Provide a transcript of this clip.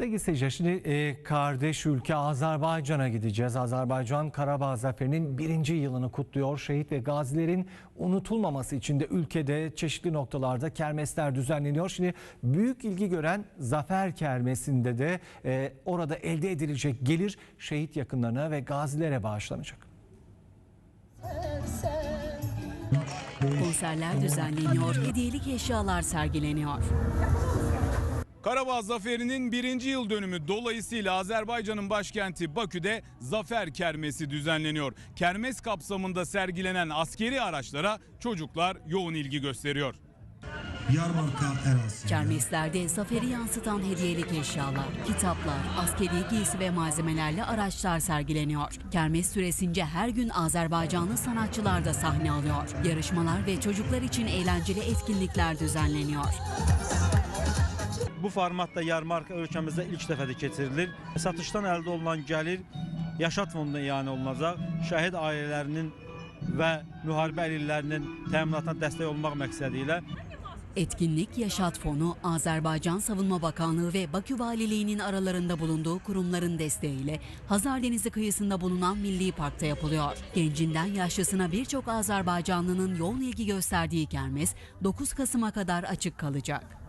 Sevgili seyirciler şimdi e, kardeş ülke Azerbaycan'a gideceğiz. Azerbaycan Karabağ Zaferi'nin birinci yılını kutluyor. Şehit ve gazilerin unutulmaması için de ülkede çeşitli noktalarda kermesler düzenleniyor. Şimdi büyük ilgi gören Zafer Kermesi'nde de e, orada elde edilecek gelir şehit yakınlarına ve gazilere bağışlanacak. Konserler düzenleniyor, hediyelik eşyalar sergileniyor. Karabağ Zaferi'nin birinci yıl dönümü dolayısıyla Azerbaycan'ın başkenti Bakü'de Zafer Kermesi düzenleniyor. Kermes kapsamında sergilenen askeri araçlara çocuklar yoğun ilgi gösteriyor. Yarmarka Erası. Kermeslerde zaferi yansıtan hediyelik eşyalar, kitaplar, askeri giysi ve malzemelerle araçlar sergileniyor. Kermes süresince her gün Azerbaycanlı sanatçılar da sahne alıyor. Yarışmalar ve çocuklar için eğlenceli etkinlikler düzenleniyor. Bu formatda yarmarka ölkəmizdə ilk dəfədir keçirilir. Satışdan əldə olunan gəlir Yaşat fonduna ianə olunacaq. Şəhid ailələrinin və müharibə əlillərinin təminatına dəstək olmaq məqsədi ilə Etkinlik Yaşat Fonu, Azerbaycan Savunma Bakanlığı ve Bakü Valiliği'nin aralarında bulunduğu kurumların desteğiyle Hazar Denizi kıyısında bulunan Milli Park'ta yapılıyor. Gencinden yaşlısına birçok Azerbaycanlının yoğun ilgi gösterdiği kermes 9 Kasım'a kadar açık kalacak.